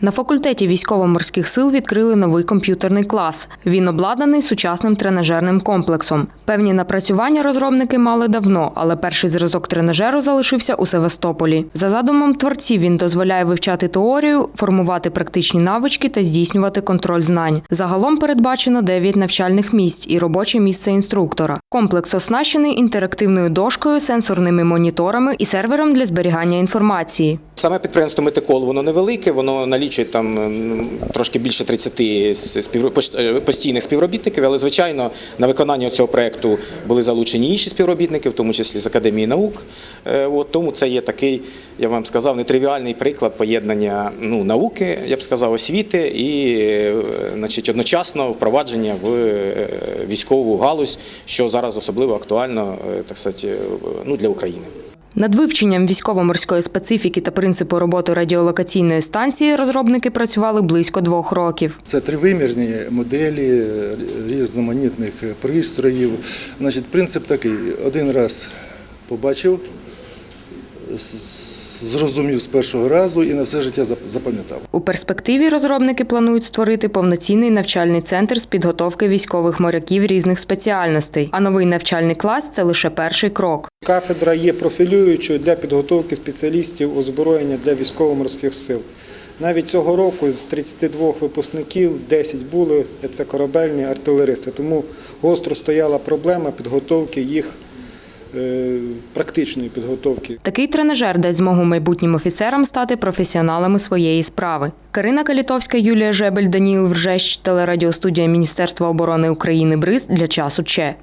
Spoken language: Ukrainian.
На факультеті військово-морських сил відкрили новий комп'ютерний клас. Він обладнаний сучасним тренажерним комплексом. Певні напрацювання розробники мали давно, але перший зразок тренажеру залишився у Севастополі. За задумом творців він дозволяє вивчати теорію, формувати практичні навички та здійснювати контроль знань. Загалом передбачено 9 навчальних місць і робоче місце інструктора. Комплекс оснащений інтерактивною дошкою, сенсорними моніторами і сервером для зберігання інформації. Саме підприємство Метикол воно невелике, воно налічує там трошки більше 30 спів- е, постійних співробітників, але звичайно на виконання цього проекту були залучені інші співробітники, в тому числі з Академії наук. Е, От, тому це є такий, я вам сказав, нетривіальний приклад поєднання ну, науки, я б сказав, освіти і е, значить, одночасно впровадження в військову галузь, що зараз особливо актуально так сказати, ну, для України. Над вивченням військово-морської специфіки та принципу роботи радіолокаційної станції розробники працювали близько двох років. Це тривимірні моделі різноманітних пристроїв. Значить, принцип такий: один раз побачив, зрозумів з першого разу і на все життя запам'ятав. У перспективі розробники планують створити повноцінний навчальний центр з підготовки військових моряків різних спеціальностей. А новий навчальний клас це лише перший крок. Кафедра є профілюючою для підготовки спеціалістів озброєння для військово-морських сил. Навіть цього року з 32 випускників 10 були це корабельні артилеристи. Тому гостро стояла проблема підготовки їх практичної підготовки. Такий тренажер дасть змогу майбутнім офіцерам стати професіоналами своєї справи. Карина Калітовська, Юлія Жебель, Даніл Вржещ, телерадіостудія Міністерства оборони України БРИЗ для часу Че.